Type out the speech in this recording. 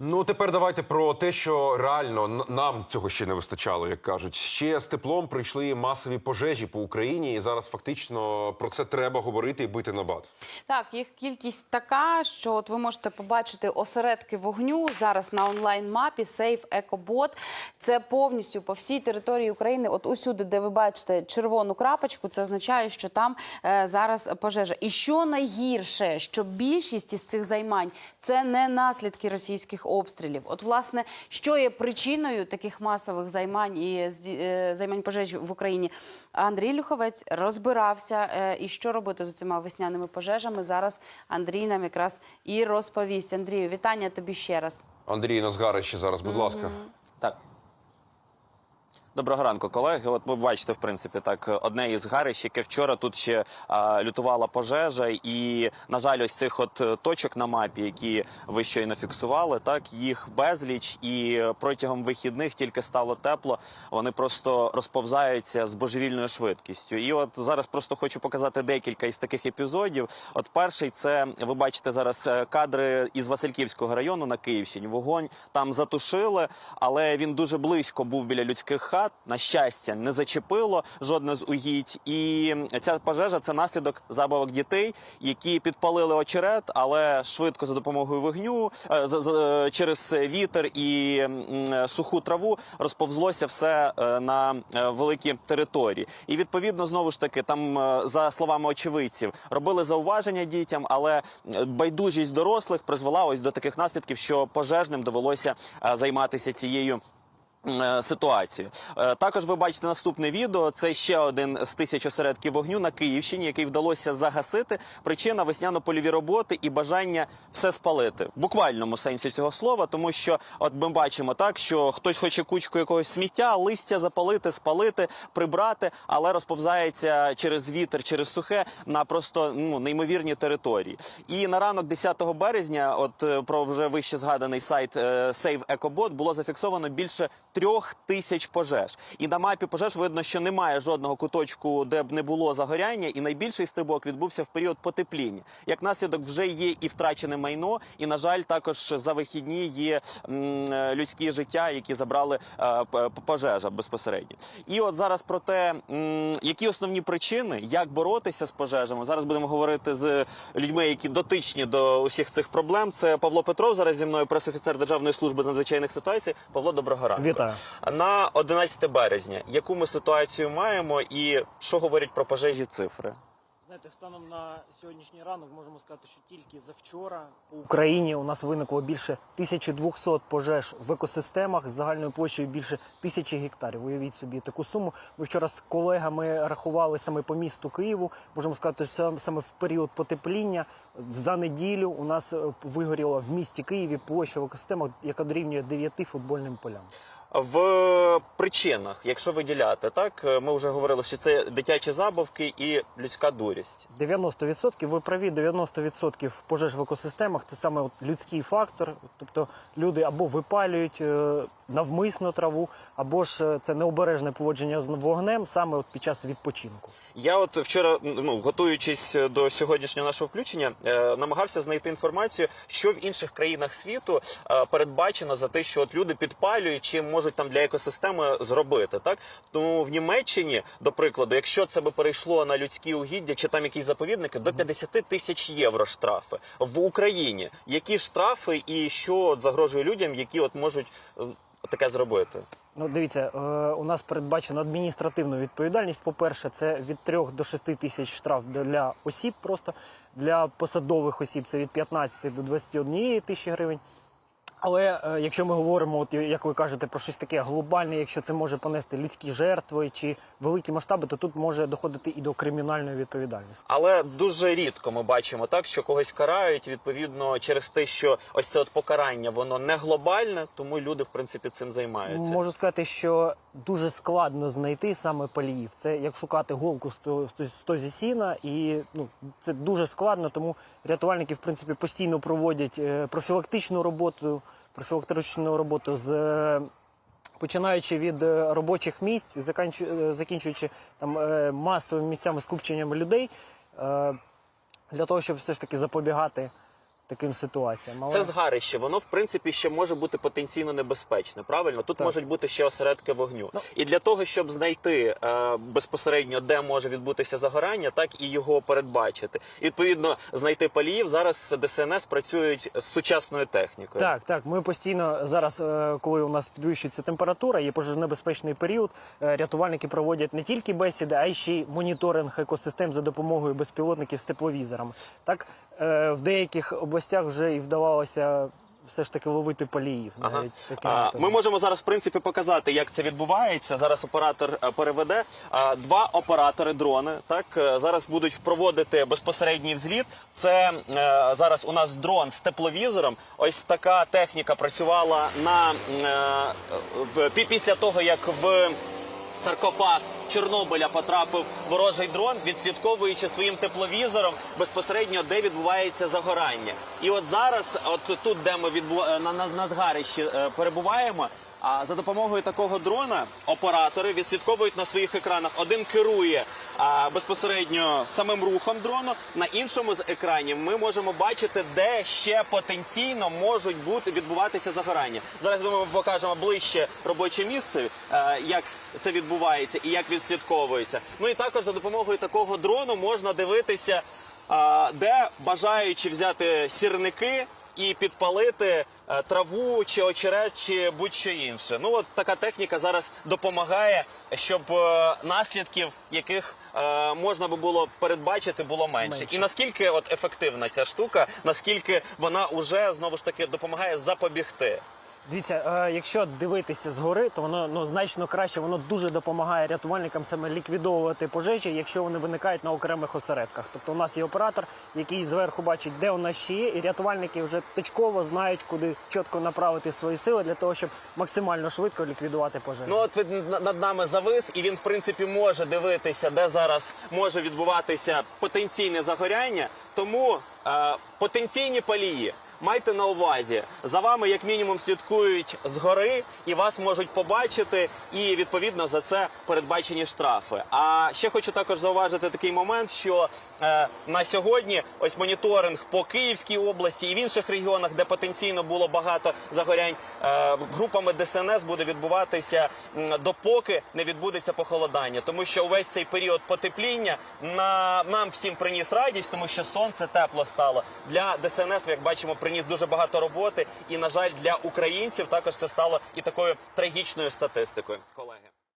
Ну тепер давайте про те, що реально нам цього ще не вистачало, як кажуть. Ще з теплом прийшли масові пожежі по Україні, і зараз фактично про це треба говорити і бити на бат. Так, їх кількість така, що от ви можете побачити осередки вогню зараз на онлайн-мапі Safe EcoBot. Це повністю по всій території України. От усюди, де ви бачите червону крапочку, це означає, що там е, зараз пожежа. І що найгірше, що більшість із цих займань це не наслідки російських обстрілів. От, власне, що є причиною таких масових займань і е, займань пожеж в Україні? Андрій Люховець розбирався е, і що робити з цими весняними пожежами. Зараз Андрій нам якраз і розповість. Андрію, вітання тобі ще раз. Андрій Назгарич зараз, будь ласка. Так. Доброго ранку, колеги. От ви бачите, в принципі, так одне із гарищ, яке вчора тут ще а, лютувала пожежа, і на жаль, ось цих от е, точок на мапі, які ви щойно фіксували, так їх безліч, і протягом вихідних тільки стало тепло. Вони просто розповзаються з божевільною швидкістю. І от зараз просто хочу показати декілька із таких епізодів. От перший це ви бачите зараз е, кадри із Васильківського району на Київщині. Вогонь там затушили, але він дуже близько був біля людських хат. На щастя, не зачепило жодне з угідь. І ця пожежа це наслідок забавок дітей, які підпалили очерет, але швидко за допомогою вогню е, з- через вітер і суху траву розповзлося все е, на е, великі території. І відповідно знову ж таки, там е, за словами очевидців, робили зауваження дітям, але е, байдужість дорослих призвела ось до таких наслідків, що пожежним довелося е, займатися цією. Е, Ситуацію Е, також ви бачите наступне відео. Це ще один з тисяч осередків вогню на Київщині, який вдалося загасити. Причина весняно-польові роботи і бажання все спалити в буквальному сенсі цього слова, тому що от ми бачимо так, що хтось хоче кучку якогось сміття, листя запалити, спалити, прибрати, але розповзається через вітер, через сухе на просто ну неймовірні території. І на ранок 10 березня, от е, про вже вище згаданий сайт е, Save EcoBot було зафіксовано більше трьох тисяч пожеж. І на мапі пожеж видно, що немає жодного куточку, де б не було загоряння, і найбільший стрибок відбувся в період потепління. Як наслідок, вже є і втрачене майно, і на жаль, також за вихідні є е, людські життя, які забрали е, пожежа безпосередньо. І от зараз про те, які основні причини, як боротися з пожежами. Зараз будемо говорити з людьми, які дотичні до усіх цих проблем. Це Павло Петров. Зараз зі мною пресофіцер Державної служби надзвичайних ситуацій. Павло, доброго ранку. Вітаю. На 11 березня. Яку ми ситуацію маємо, і що говорять про пожежі цифри? Знаєте, станом на сьогоднішній ранок можемо сказати, що тільки за вчора по Україні у нас виникло більше 1200 пожеж в екосистемах з загальною площею більше тисячі гектарів. Уявіть собі таку суму. Ми вчора з колегами рахували саме по місту Києву. Можемо сказати, що саме в період потепління за неділю у нас е, вигоріло в місті Києві площа в екосистемах, яка дорівнює 9 футбольним полям. В причинах, якщо виділяти, так ми вже говорили, що це дитячі забавки і людська дурість. 90% ви праві, 90% пожеж в екосистемах це саме людський фактор. Тобто люди або випалюють е, навмисно траву, або ж е, це необережне поводження з вогнем саме от під час відпочинку. Я от вчора, ну готуючись до сьогоднішнього нашого включення, е, намагався знайти інформацію, що в інших країнах світу е, передбачено за те, що от люди підпалюють, чи можуть там для екосистеми зробити. Так тому в Німеччині, до прикладу, якщо це би перейшло на людські угіддя, чи там якісь заповідники, до 50 тисяч євро штрафи в Україні. Які штрафи і що от загрожує людям, які от можуть е, таке зробити? Ну, дивіться, е, у нас передбачено адміністративну відповідальність. По-перше, це від 3 до 6 тисяч штраф для осіб, просто для посадових осіб це від 15 до 21 тисячі гривень. Але е, якщо ми говоримо, от як ви кажете, про щось таке глобальне, якщо це може понести людські жертви чи великі масштаби, то тут може доходити і до кримінальної відповідальності. Але дуже рідко ми бачимо так, що когось карають відповідно через те, що ось це от покарання воно не глобальне, тому люди в принципі цим займаються. Можу сказати, що дуже складно знайти саме паліїв. Це як шукати голку з то- з то- з тозі сіна, і ну це дуже складно. Тому рятувальники, в принципі, постійно проводять е, профілактичну роботу, профілактичну роботу з. е, Починаючи від е, робочих місць, е, закінчуючи там масовими місцями скупченням людей, для того, щоб все ж таки запобігати таким ситуаціям. Але... Це згарище, воно в принципі ще може бути потенційно небезпечне. Правильно, тут Так. можуть бути ще осередки вогню. І для того, щоб знайти е, безпосередньо, де може відбутися загорання, так і його передбачити. І відповідно знайти паліїв. Зараз ДСНС працюють з сучасною технікою. Так, так. Ми постійно зараз, е, коли у нас підвищується температура, є пожежонебезпечний період. е, Рятувальники проводять не тільки бесіди, а й ще й моніторинг екосистем за допомогою безпілотників з тепловізорами. Так е, в деяких областях вже і вдавалося все ж таки ловити поліїв. Ага. А. Ми можемо зараз в принципі показати, як це відбувається. Зараз оператор е, переведе. Два оператори дрони так е, зараз будуть проводити безпосередній взліт. Це е, зараз у нас дрон з тепловізором. Ось така техніка працювала на пі- після того, як в саркофаг Чорнобиля потрапив ворожий дрон, відслідковуючи своїм тепловізором безпосередньо, де відбувається загорання. І от зараз, от тут, де ми відбу... е, на, на, на згарищі е, перебуваємо. А за допомогою такого дрона оператори відслідковують на своїх екранах. Один керує а, безпосередньо самим рухом дрону. На іншому з екранів ми можемо бачити, де ще потенційно можуть бути відбуватися загорання. Зараз ми покажемо ближче робоче місце, е, як це відбувається і як відслідковується. Ну і також за допомогою такого дрону можна дивитися, а, де бажаючи взяти сірники і підпалити е, траву чи очерет, чи будь-що інше. Ну от така техніка зараз допомагає, щоб е, наслідків, яких е, можна би було передбачити, було менше. Менше. І наскільки от ефективна ця штука, наскільки вона вже знову ж таки допомагає запобігти. Дивіться, е, якщо дивитися згори, то воно ну значно краще. Воно дуже допомагає рятувальникам саме ліквідовувати пожежі, якщо вони виникають на окремих осередках. Тобто, у нас є оператор, який зверху бачить, де у нас ще є, і рятувальники вже точково знають, куди чітко направити свої сили для того, щоб максимально швидко ліквідувати пожежу. Ну от він над нами завис, і він в принципі може дивитися, де зараз може відбуватися потенційне загоряння. Тому е, потенційні палії. Майте на увазі, за вами як мінімум слідкують згори і вас можуть побачити, і відповідно за це передбачені штрафи. А ще хочу також зауважити такий момент, що е, на сьогодні ось моніторинг по Київській області і в інших регіонах, де потенційно було багато загорянь, е, групами ДСНС буде відбуватися допоки не відбудеться похолодання, тому що увесь цей період потепління на нам всім приніс радість, тому що сонце тепло стало для ДСНС. Як бачимо, приніс дуже багато роботи, і на жаль, для українців також це стало і такою трагічною статистикою, колеги.